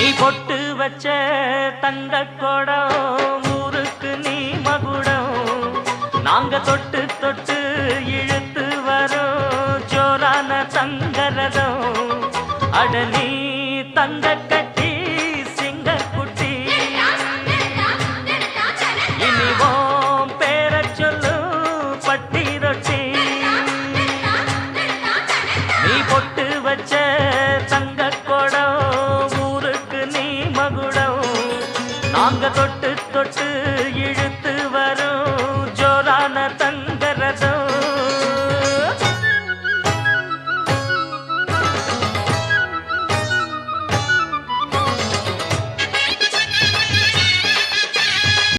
நீ பொட்டு வச்ச தங்க கொடம் ஊருக்கு நீ மகுடம். நாங்க தொட்டு தொட்டு இழுத்து வரோம் ஜோரான தங்கரதம் அடலி தங்க கட்டி சிங்க குட்டி இனிவோம் பேர சொல்லு பட்டி ரொட்டி. நீ பொட்டு வச்ச அங்க தொட்டு தொட்டு இழுத்து வரும்.